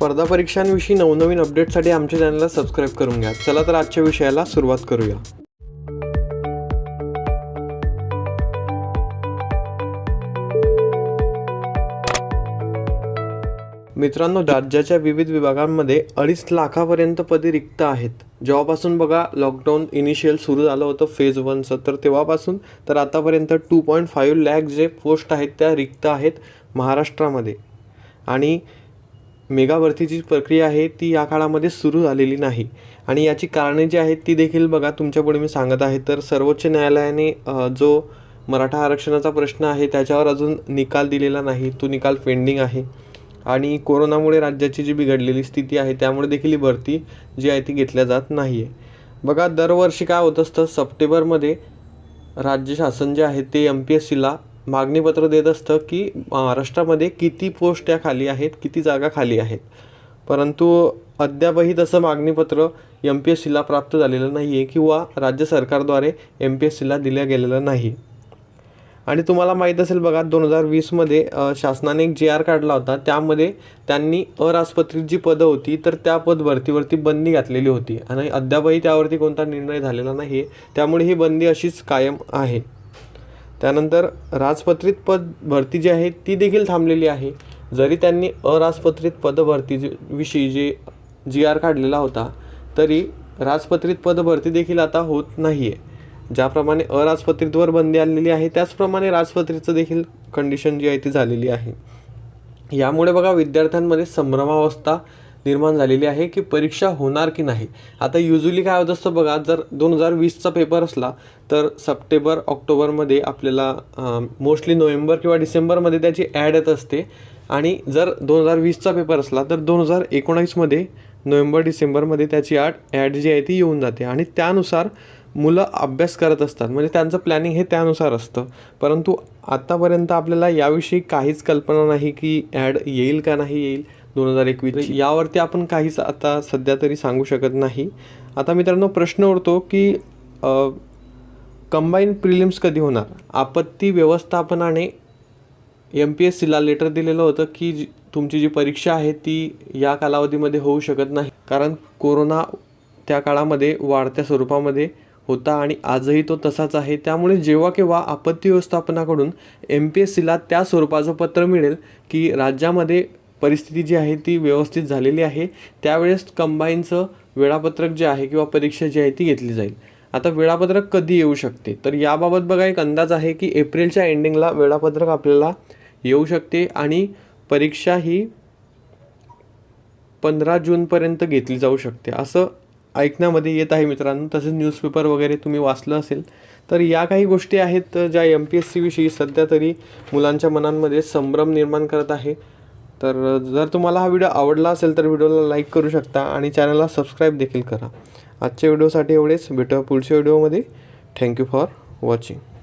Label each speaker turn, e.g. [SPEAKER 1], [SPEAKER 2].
[SPEAKER 1] स्पर्धा परीक्षांविषयी नवनवीन अपडेटसाठी आमच्या चॅनलला सबस्क्राईब करून घ्या. चला तर आजच्या विषयाला सुरुवात करूया. मित्रांनो राज्याच्या विविध विभागांमध्ये अडीच लाखापर्यंत पदे रिक्त आहेत. जेव्हापासून बघा लॉकडाऊन इनिशियल सुरू झालं होतं फेज वनचं तर तेव्हापासून तर आतापर्यंत टू पॉईंट फाईव्ह लॅक जे पोस्ट आहेत त्या रिक्त आहेत महाराष्ट्रामध्ये. आणि मेगावरतीची प्रक्रिया आहे ती या काळामध्ये सुरू झालेली नाही. आणि याची कारणे जी आहेत ती देखील बघा तुमच्यापुढे मी सांगत आहे. तर सर्वोच्च न्यायालयाने जो मराठा आरक्षणाचा प्रश्न आहे त्याच्यावर अजून निकाल दिलेला नाही. तो निकाल पेंडिंग आहे. आणि कोरोनामुळे राज्याची जी बिघडलेली स्थिती आहे त्यामुळे देखील ही भरती जी आहे ती घेतल्या जात नाही आहे बघा दरवर्षी काय होत असतं सप्टेंबरमध्ये राज्य शासन जे आहे ते एम पी एस सीला मागणीपत्र देत असतं की महाराष्ट्रामध्ये किती पोस्ट या खाली आहेत किती जागा खाली आहेत. परंतु अद्यापही तसं मागणीपत्र एम पी एस सीला प्राप्त झालेलं नाही आहे किंवा राज्य सरकारद्वारे एम पी एस सीला दिलं गेलेलं नाही. आणि तुम्हाला माहीत असेल बघा दोन हजार वीसमध्ये शासनाने एक जे आर काढला होता. त्यामध्ये त्यांनी अराजपत्रित जी पदं होती तर त्या पद भरतीवरती बंदी घातलेली होती. आणि अद्यापही त्यावरती कोणता निर्णय झालेला नाही आहे त्यामुळे ही बंदी अशीच कायम आहे. त्यानंतर राजपत्रित पद भरती जी आहे ती देखील थांबलेली आहे. जरी त्यांनी अराजपत्रित पद भरती विषयी जे जी आर काढलेला होता तरी राजपत्रित पद भरती देखील आता होत नाही आहे ज्याप्रमाणे अराजपत्रितवर बंदी आलेली आहे त्याचप्रमाणे राजपत्रितचं देखील कंडिशन जी आहे ती झालेली आहे. यामुळे बघा विद्यार्थ्यांमध्ये संभ्रमावस्था निर्माण झालेली आहे की परीक्षा होणार की नाही. आता युजली काय होत असतं बघा जर दोन हजार वीसचा पेपर असला तर सप्टेंबर ऑक्टोबरमध्ये आपल्याला मोस्टली नोव्हेंबर किंवा डिसेंबरमध्ये त्याची ॲड येत असते. आणि जर दोन हजार वीसचा पेपर असला तर दोन हजार एकोणावीसमध्ये नोव्हेंबर डिसेंबरमध्ये त्याची ॲड ॲड जी आहे ती येऊन जाते. आणि त्यानुसार मुलं अभ्यास करत असतात. म्हणजे त्यांचं प्लॅनिंग हे त्यानुसार असतं. परंतु आत्तापर्यंत आपल्याला याविषयी काहीच कल्पना नाही की ॲड येईल का नाही येईल दोन हजार एकवीस यावरती आपण काहीच आता सध्या तरी सांगू शकत नाही. आता मित्रांनो प्रश्न उरतो की कंबाईन प्रिलिम्स कधी होणार? आपत्ती व्यवस्थापनाने एम पी एस सीला लेटर दिलेलं होतं की जी तुमची जी परीक्षा आहे ती या कालावधीमध्ये होऊ शकत नाही. कारण कोरोना त्या काळामध्ये वाढत्या स्वरूपामध्ये होता आणि आजही तो तसाच आहे. त्यामुळे जेव्हा केव्हा आपत्ती व्यवस्थापनाकडून एम पी एस सीला त्या स्वरूपाचं पत्र मिळेल की राज्यामध्ये परिस्थिती जी आहे ती व्यवस्थित झालेली आहे त्यावेळेस कंबाईनचं वेळापत्रक जे आहे किंवा परीक्षा जी आहे ती घेतली जाईल. आता वेळापत्रक कधी येऊ शकते? तर याबाबत बघा एक अंदाज आहे की एप्रिलच्या एंडिंगला वेळापत्रक आपल्याला येऊ शकते आणि परीक्षा ही पंधरा जूनपर्यंत घेतली जाऊ शकते. असं ऐकण्यामध्ये येत आहे मित्रांनो. तसेच न्यूजपेपर वगैरे तुम्ही वाचलं असेल तर या काही गोष्टी आहेत ज्या एम पी एस सीविषयी सध्या तरी मुलांच्या मनांमध्ये संभ्रम निर्माण करत आहे. तर जर तुम्हाला हा व्हिडिओ आवडला असेल तर व्हिडिओला लाईक करू शकता आणि चॅनलला सबस्क्राईब देखील करा. आजच्या व्हिडिओसाठी एवढेच. भेटूया पुढच्या व्हिडिओमध्ये थँक्यू फॉर वॉचिंग